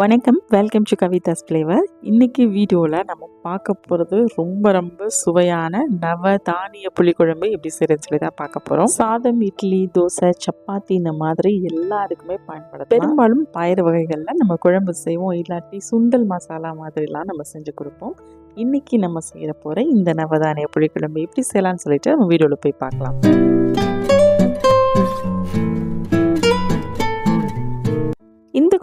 வணக்கம். Welcome to Kavidas flavour இன்றைக்கி வீடியோவில் நம்ம பார்க்க போகிறது ரொம்ப ரொம்ப சுவையான நவ தானிய புளிக்குழம்பு எப்படி செய்யறதுன்னு சொல்லி தான் பார்க்க போகிறோம் சாதம் இட்லி தோசை சப்பாத்தி இந்த மாதிரி எல்லாருக்குமே பயன்படும் பெரும்பாலும் பயிர் வகைகளில் நம்ம குழம்பு செய்வோம். இல்லாட்டி சுண்டல் மசாலா மாதிரிலாம் நம்ம செஞ்சு கொடுப்போம். இன்றைக்கி நம்ம செய்கிற போகிற இந்த நவதானிய புளிக்குழம்பு எப்படி செய்யலாம்னு சொல்லிட்டு நம்ம வீடியோவில் போய் பார்க்கலாம்.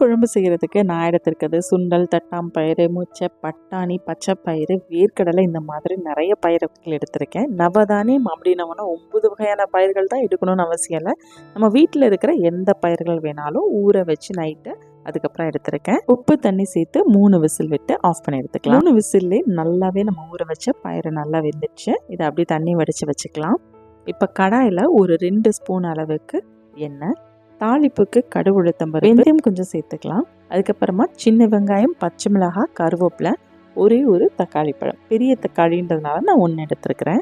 குழம்பு செய்கிறதுக்கு நான் எடுத்திருக்கிறது சுண்டல் தட்டாம்பயிறு முச்சை பட்டாணி பச்சைப்பயிறு வேர்க்கடலை இந்த மாதிரி நிறைய பயிர்கள் எடுத்திருக்கேன். நவதானியம் அப்படின்னோம்னா ஒம்பது வகையான பயிர்கள் தான் எடுக்கணும்னு அவசியம் இல்லை. நம்ம வீட்டில் இருக்கிற எந்த பயிர்கள் வேணாலும் ஊற வச்சு நைட்டு அதுக்கப்புறம் எடுத்திருக்கேன். உப்பு தண்ணி சேர்த்து மூணு விசில் விட்டு ஆஃப் பண்ணி எடுத்துக்கலாம். மூணு விசில்லே நல்லாவே நம்ம ஊற வச்ச பயிறு நல்லா வெந்துச்சு இதை அப்படியே தண்ணி வடித்து வச்சுக்கலாம். இப்போ கடாயில் ஒரு ரெண்டு ஸ்பூன் அளவுக்கு எண்ணெய் தாளிப்புக்கு கடுகு உளுத்தம்பரு வெந்தயம் கொஞ்சம் சேர்த்துக்கலாம். அதுக்கப்புறமா சின்ன வெங்காயம் பச்சை மிளகாய் கருவேப்பிலை ஒரே ஒரு தக்காளி பழம். பெரிய தக்காளின்றதுனால நான் ஒன்று எடுத்துருக்கிறேன்.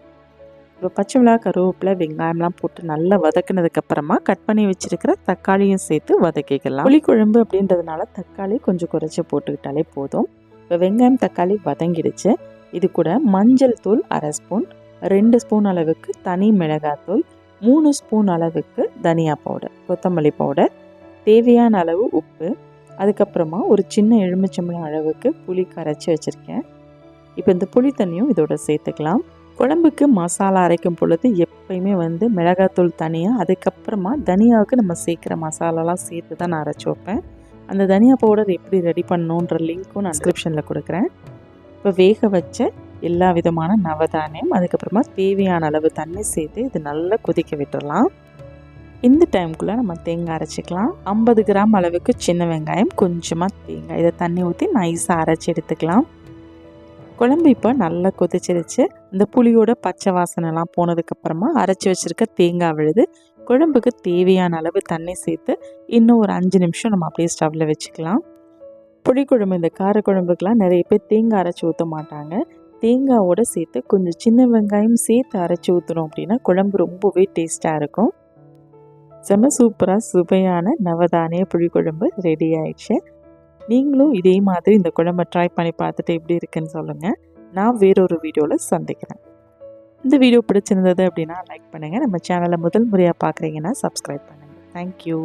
இப்போ பச்சை மிளகாய் கருவேப்பிலை வெங்காயம்லாம் போட்டு நல்லா வதக்கினதுக்கப்புறமா கட் பண்ணி வச்சுருக்கிற தக்காளியும் சேர்த்து வதக்கிக்கலாம். புளிக்குழம்பு அப்படின்றதுனால தக்காளி கொஞ்சம் குறைச்சி போட்டுக்கிட்டாலே போதும். இப்போ வெங்காயம் தக்காளி வதங்கிடுச்சு. இது கூட மஞ்சள் தூள் அரை ஸ்பூன் ரெண்டு ஸ்பூன் அளவுக்கு தனி மிளகாத்தூள் மூணு ஸ்பூன் அளவுக்கு தனியா பவுடர் கொத்தமல்லி பவுடர் தேவையான அளவு உப்பு அதுக்கப்புறமா ஒரு சின்ன எலுமிச்சம்பழம் அளவுக்கு புளி கரைச்சி வச்சுருக்கேன். இப்போ இந்த புளி தண்ணியும் இதோட சேர்த்துக்கலாம். குழம்புக்கு மசாலா அரைக்கும் பொழுது எப்பயுமே வந்து மிளகாத்தூள் தனியாக அதுக்கப்புறமா தனியாவுக்கு நம்ம சேர்க்குற மசாலாலாம் சேர்த்து தான் நான் அரைச்சி வைப்பேன். அந்த தனியா பவுடர் எப்படி ரெடி பண்ணணுன்ற லிங்க்கும் நான் டிஸ்கிரிப்ஷனில் கொடுக்குறேன். இப்போ வேக வச்ச எல்லா விதமான நவதானியம் அதுக்கப்புறமா தேவையான அளவு தண்ணி சேர்த்து இது நல்லா கொதிக்க விட்டுடலாம் இந்த டைமுக்குள்ளே நம்ம தேங்காய் அரைச்சிக்கலாம். ஐம்பது கிராம் அளவுக்கு சின்ன வெங்காயம் கொஞ்சமாக தேங்காய். இதை தண்ணி ஊற்றி நைஸாக அரைச்சி எடுத்துக்கலாம். குழம்பு இப்போ நல்லா கொதிச்சிருச்சு. இந்த புளியோட பச்சை வாசனைலாம் போனதுக்கப்புறமா அரைச்சி வச்சுருக்க தேங்காய் விழுது குழம்புக்கு தேவையான அளவு தண்ணி சேர்த்து இன்னும் ஒரு அஞ்சு நிமிஷம் நம்ம அப்படியே ஸ்டவ்வில் வச்சுக்கலாம். புளிக்குழம்பு இந்த காரக்குழம்புக்கெலாம் நிறைய பேர் தேங்காய் அரைச்சி ஊற்ற மாட்டாங்க. தேங்காவோடு சேர்த்து கொஞ்சம் சின்ன வெங்காயம் சேர்த்து அரைச்சி ஊற்றணும் அப்படின்னா குழம்பு ரொம்பவே டேஸ்ட்டாக இருக்கும். செம்ம சூப்பராக சுவையான நவதானிய புளிக்குழம்பு ரெடி ஆயிடுச்சு. நீங்களும் இதே மாதிரி இந்த குழம்பை ட்ரை பண்ணி பார்த்துட்டு எப்படி இருக்குன்னு சொல்லுங்கள் நான் வேறொரு வீடியோவில் சந்திக்கிறேன். இந்த வீடியோ பிடிச்சிருந்தது அப்படின்னா லைக் பண்ணுங்கள் நம்ம சேனலை முதல் முறையாக பார்க்குறீங்கன்னா சப்ஸ்கிரைப் பண்ணுங்கள் தேங்க்யூ